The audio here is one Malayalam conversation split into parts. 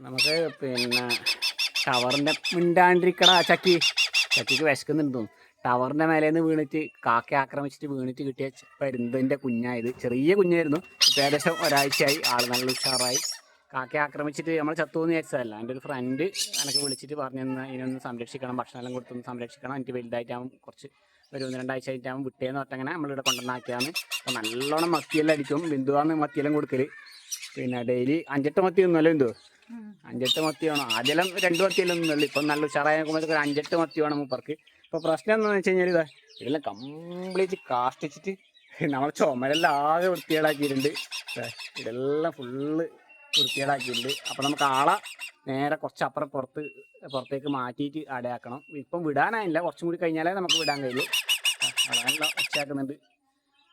നമുക്ക് പിന്നെ ടവറിന്റെ മിണ്ടാണ്ടിരിക്കട ചക്കി. ചക്കിക്ക് വിശക്കുന്നുണ്ട് ടവറിന്റെ മേലെ നിന്ന് വീണിട്ട് കാക്ക ആക്രമിച്ചിട്ട് വീണിട്ട് കിട്ടിയ പരുന്തിന്റെ കുഞ്ഞായത് ചെറിയ കുഞ്ഞായിരുന്നു. ഏകദേശം ഒരാഴ്ചയായി. ആൾ നല്ല ഉഷാറായി. കാക്ക ആക്രമിച്ചിട്ട് നമ്മൾ ചത്തുവെന്ന് വിചാരിച്ചതല്ല. എന്റെ ഒരു ഫ്രണ്ട് എനിക്ക് വിളിച്ചിട്ട് പറഞ്ഞു തന്ന ഇതിനൊന്ന് സംരക്ഷിക്കണം. ഭക്ഷണമെല്ലാം കൊടുത്തൊന്ന് സംരക്ഷിക്കണം. എനിക്ക് വലുതായിട്ടാകുമ്പോൾ കുറച്ച് ഒരു ഒന്ന് രണ്ടാഴ്ച ആയിട്ടാകുമ്പോൾ വിട്ടേന്ന് പറഞ്ഞങ്ങനെ നമ്മളിവിടെ കൊണ്ടുവന്നാക്കിയാണ് അപ്പോൾ നല്ലോണം മത്തിയെല്ലാം അടിക്കും. ബിന്ദുവാണ് മത്തിയെല്ലാം കൊടുക്കൽ പിന്നെ ഡെയിലി അഞ്ചെട്ട് മത്തി ഒന്നുമല്ലോ ബിന്ദു? അഞ്ചെട്ട് മത്തി വേണം. ആദ്യം രണ്ട് മത്തിയെല്ലാം ഉള്ളു ഇപ്പം നല്ല ഉഷാറായ നോക്കുമ്പോഴത്തേക്ക് ഒരു അഞ്ചെട്ട് മത്തി വേണം മൂപ്പർക്ക്. ഇപ്പോൾ പ്രശ്നം എന്താണെന്ന് വെച്ച് കഴിഞ്ഞാൽ ഇതാ ഇതെല്ലാം കംപ്ലീറ്റ് കാഷ്ടിച്ചിട്ട് നമ്മളെ ചുമരെല്ലാം ആകെ വൃത്തികേടാക്കിയിട്ടുണ്ട്. ഇതെല്ലാം ഫുള്ള് വൃത്തികേടാക്കിയിട്ടുണ്ട്. അപ്പോൾ നമുക്ക് ആളെ നേരെ കുറച്ച് അപ്പുറം പുറത്ത് പുറത്തേക്ക് മാറ്റിയിട്ട് അടയാക്കണം. ഇപ്പം വിടാനായില്ല. കുറച്ചും കൂടി കഴിഞ്ഞാലേ നമുക്ക് വിടാൻ കഴിയൂ. അതാണല്ലോ ഒച്ചയാക്കുന്നുണ്ട്.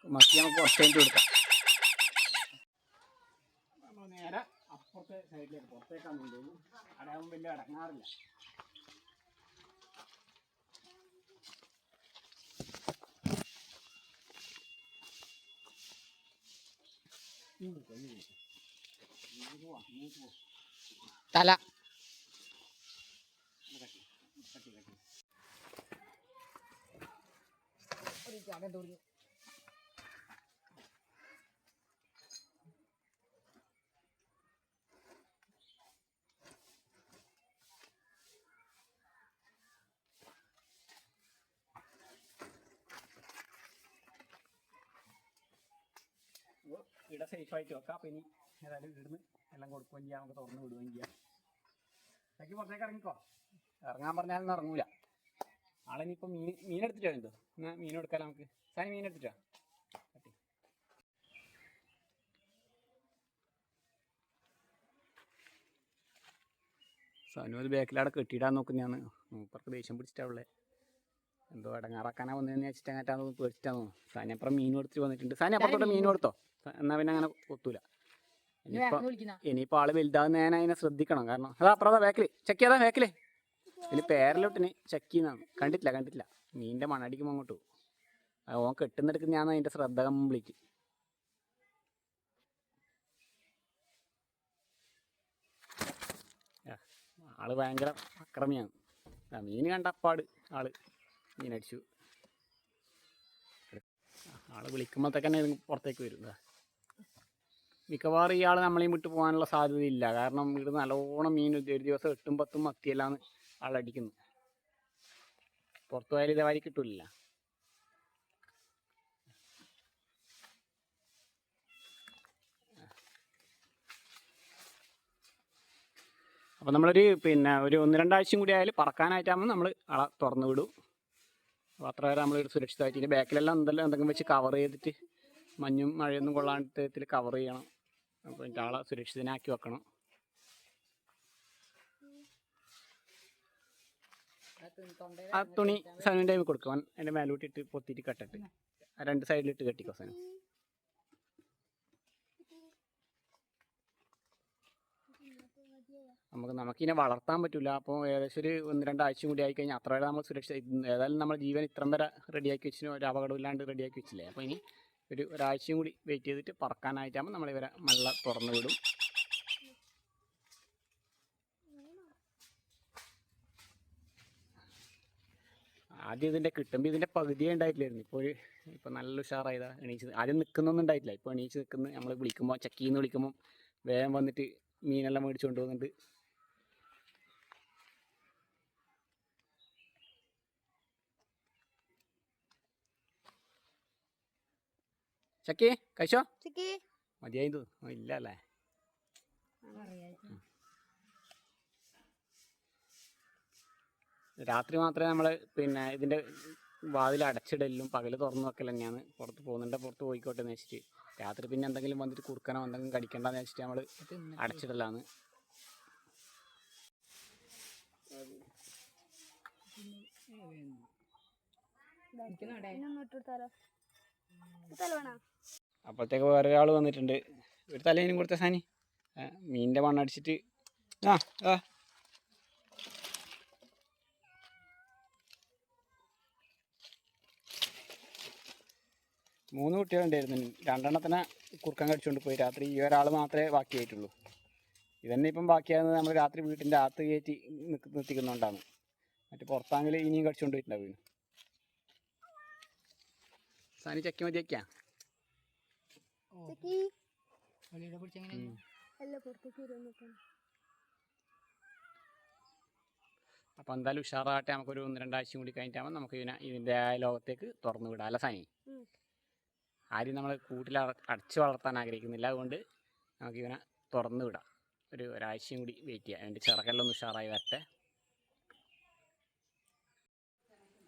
മത്തി നമുക്ക് കുറച്ച് കഴിഞ്ഞിട്ട് കൊടുക്കാം. നേരെ അപ്പുറത്തെ സൈഡിലേക്ക് പുറത്തേക്കാണ് കൊണ്ടുപോകും അടയാകുമ്പോൾ വലിയ അടങ്ങാറില്ല. തല. ഇവിടെ സേഫ് ആയിട്ട് വെക്കാം. അപ്പം ഇനി ഏതായാലും ഇവിടുന്ന് എല്ലാം കൊടുക്കുകയും ചെയ്യാം. നമുക്ക് തുറന്ന് വിടുകയും ചെയ്യാം. ഇടയ്ക്ക് പുറത്തേക്ക് ഇറങ്ങിക്കോ? ഇറങ്ങാൻ പറഞ്ഞാലൊന്നും ഇറങ്ങൂല. ആളിനിപ്പോൾ മീൻ മീൻ എടുത്തിട്ടോ എന്തോ? മീൻ എടുക്കാം നമുക്ക്? സാനി മീൻ എടുത്തിട്ടോ? കട്ടി. സനു അത് ബാക്കിലവിടെ കെട്ടിയിടാൻ നോക്കുന്നതാണ്. മൂപ്പർക്ക് ദേഷ്യം പിടിച്ചിട്ടാവുള്ളത് എന്തോ ഇടങ്ങാറാക്കാനാ വന്നതെന്ന് വെച്ചിട്ട് അങ്ങനെ പേടിച്ചിട്ടാന്ന് തോന്നുന്നു. സാനി അപ്പുറം മീൻ കൊടുത്തിട്ട് വന്നിട്ടുണ്ട്. സാനി അപ്പുറത്തോട്ട് മീൻ കൊടുത്തോ? എന്നാ പിന്നെ അങ്ങനെ ഒത്തൂല ഇനിയിപ്പോ ഇനിയിപ്പോ ആൾ വലുതാകുന്ന ഞാൻ അതിനെ ശ്രദ്ധിക്കണം. കാരണം അതാ അപ്പുറം വേക്കൽ ചെക്ക് ചെയ്താ വേക്കൽ ഇതിൽ പേരലോട്ടിന് ചെക്ക് ചെയ്യുന്നതാണ്. കണ്ടിട്ടില്ല കണ്ടിട്ടില്ല. മീനിന്റെ മണടിക്കുമ്പോൾ അങ്ങോട്ട് പോകും. ഓൻ കെട്ടുന്നെടുക്കുന്ന ഞാൻ അതിന്റെ ശ്രദ്ധ കംപ്ലീറ്റ്. ആൾ ഭയങ്കര അക്രമിയാണ്. മീൻ മീൻ കണ്ടപ്പാട് ആൾ. മീനടിച്ചു ആൾ വിളിക്കുമ്പോഴത്തേക്ക് തന്നെ ഇത് പുറത്തേക്ക് വരും. മിക്കവാറും ഇയാൾ നമ്മളെയും വിട്ട് പോകാനുള്ള സാധ്യതയില്ല. കാരണം ഇവിടെ നല്ലോണം മീൻ ഒരു ദിവസം എട്ടും പത്തും മത്തിയെല്ലാം ആളടിക്കുന്നു പുറത്തു പോയാൽ വാരി കിട്ടില്ല അപ്പം നമ്മളൊരു പിന്നെ ഒരു ഒന്ന് രണ്ടാഴ്ചയും കൂടി ആയാലും പറക്കാനായിട്ടാകുമ്പോൾ നമ്മൾ ആളെ തുറന്നു വിടും. വരെ നമ്മൾ സുരക്ഷിതമായിട്ട് ഇനി ബാക്കിലെല്ലാം എന്തെല്ലാം എന്തെങ്കിലും വെച്ച് കവർ ചെയ്തിട്ട് മഞ്ഞും മഴയൊന്നും കൊള്ളാണ്ട് കവർ ചെയ്യണം. അപ്പോൾ അതിന്റെ ആളെ സുരക്ഷിതനാക്കി വെക്കണം. ആ തുണി സനുവിന്റെ കൊടുക്കും. എന്റെ മേലോട്ടിട്ട് പൊത്തിയിട്ട് കെട്ടിട്ട്. രണ്ട് സൈഡിലിട്ട് കെട്ടിക്കോ സനു. നമുക്ക് നമുക്കിനെ വളർത്താൻ പറ്റില്ല അപ്പോൾ ഏകദേശം ഒരു ഒന്ന് രണ്ടാഴ്ച കൂടി ആയി കഴിഞ്ഞാൽ അത്ര വരെ നമ്മൾ സുരക്ഷ ഏതായാലും നമ്മൾ ജീവൻ ഇത്രയും വരെ റെഡിയാക്കി വെച്ചിന് ഒരു അപകടമില്ലാണ്ട് റെഡിയാക്കി വെച്ചില്ലേ? അപ്പോൾ ഇനി ഒരു ഒരാഴ്ചയും കൂടി വെയിറ്റ് ചെയ്തിട്ട് പറക്കാനായിട്ടാകുമ്പോൾ നമ്മൾ ഇവരെ നല്ല തുറന്നു വിടും. ആദ്യം ഇതിന്റെ കിട്ടുമ്പോൾ ഇതിന്റെ പകുതിയേ ഉണ്ടായിട്ടില്ലായിരുന്നു. ഇപ്പോൾ ഇപ്പോൾ നല്ല ഉഷാറായതാണ് എണീച്ച്. ആദ്യം നിൽക്കുന്നൊന്നും ഉണ്ടായിട്ടില്ല. ഇപ്പോൾ എണീച്ച് നിൽക്കുന്നത് നമ്മൾ വിളിക്കുമ്പോൾ ചക്കീന്ന് വിളിക്കുമ്പോൾ വേഗം വന്നിട്ട് മീനെല്ലാം മേടിച്ചു കൊണ്ടുപോകുന്നുണ്ട് ചക്കി കഴിച്ചോ? മതിയായി തോന്നുന്നു. ഇല്ല അല്ലേ രാത്രി മാത്രമേ നമ്മൾ പിന്നെ ഇതിന്റെ വാതിൽ അടച്ചിടലും പകൽ തുറന്നു വെക്കൽ തന്നെയാണ് പുറത്ത് പോകുന്നുണ്ട് പുറത്ത് പോയിക്കോട്ടെ എന്ന് വെച്ചിട്ട്. രാത്രി പിന്നെ എന്തെങ്കിലും വന്നിട്ട് കുറുക്കനോ എന്തെങ്കിലും കടിക്കണ്ടെന്ന് വെച്ചിട്ട് നമ്മൾ അടച്ചിടലാണ്. അപ്പോഴത്തേക്ക് വേറെ ഒരാൾ വന്നിട്ടുണ്ട്. ഒരു തലേനും കൊടുത്ത സാനി. മീനിന്റെ മണ്ണടിച്ചിട്ട് ആ ആ. മൂന്ന് കുട്ടികളുണ്ടായിരുന്നു രണ്ടെണ്ണത്തിനെ കുറുക്കൻ കടിച്ചുകൊണ്ട് പോയി. രാത്രി ഈ ഒരാൾ മാത്രമേ ബാക്കിയായിട്ടുള്ളൂ ഇതന്നെ ഇപ്പം ബാക്കിയാകുന്നത് നമ്മൾ രാത്രി വീട്ടിന്റെ അകത്ത് കയറ്റി നിക്ക് നിർത്തിക്കുന്നതുകൊണ്ടാണ് മറ്റു പുറത്താങ്കിൽ ഇനിയും കടിച്ചുകൊണ്ട് പോയിട്ടുണ്ടാവും സാനി ചക്കി മതിയൊക്കെയാ? അപ്പോൾ എന്തായാലും ഉഷാറാകട്ടെ. നമുക്കൊരു ഒന്ന് രണ്ടാഴ്ചയും കൂടി കഴിഞ്ഞിട്ടാകുമ്പോൾ നമുക്ക് ഇതിനെ ഇതിന്റെ ആ ലോകത്തേക്ക് തുറന്നു വിടാം. അല്ല സാനി. ആരും നമ്മൾ കൂട്ടിൽ അട- അടച്ചു വളർത്താൻ ആഗ്രഹിക്കുന്നില്ല. അതുകൊണ്ട് നമുക്ക് ഇവനെ തുറന്നു വിടാം. ഒരു ഒരാഴ്ചയും കൂടി വെയിറ്റ് ചെയ്യാം. അതിന്റെ ചിറകെല്ലാം ഉഷാറായി വരട്ടെ.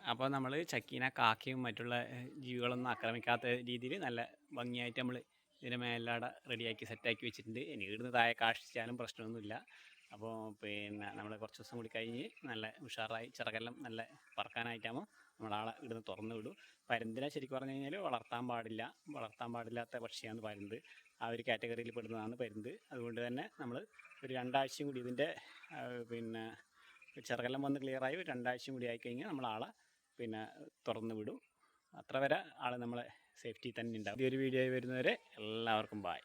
അപ്പോൾ നമ്മൾ ചക്കീനെ കാക്കയും മറ്റുള്ള ജീവികളൊന്നും ആക്രമിക്കാത്ത രീതിയിൽ നല്ല ഭംഗിയായിട്ട് നമ്മൾ ഇതിനെ മേലാട റെഡിയാക്കി സെറ്റാക്കി വെച്ചിട്ടുണ്ട്. ഇനി ഇവിടുന്ന് താഴെ കാഷ്ടിച്ചാലും പ്രശ്നമൊന്നുമില്ല. അപ്പോൾ പിന്നെ നമ്മൾ കുറച്ച് ദിവസം കൂടി കഴിഞ്ഞ് നല്ല ഉഷാറായി ചിറകെല്ലാം നല്ല പറക്കാനായിട്ടാകുമ്പോൾ നമ്മളാളെ ഇവിടുന്ന് തുറന്നു വിടും. പരുന്തിനെ ശരിക്കും പറഞ്ഞു കഴിഞ്ഞാൽ വളർത്താൻ പാടില്ല. വളർത്താൻ പാടില്ലാത്ത പക്ഷിയാണ് പരുന്ത്. ആ ഒരു കാറ്റഗറിയിൽ പെടുന്നതാണ് പരുന്ത്. അതുകൊണ്ട് തന്നെ നമ്മൾ ഒരു രണ്ടാഴ്ചയും കൂടി ഇതിന്റെ പിന്നെ ചിറകെല്ലാം വന്ന് ക്ലിയറായി ഒരു രണ്ടാഴ്ചയും കൂടി ആയിക്കഴിഞ്ഞാൽ നമ്മൾ ആളെ പിന്നെ തുറന്നു വിടും. അത്ര വരെ ആൾ നമ്മളെ സേഫ്റ്റി തന്നെ ഉണ്ടാവും. ഈ ഒരു വീഡിയോ വരുന്നവരെ എല്ലാവർക്കും ബായ്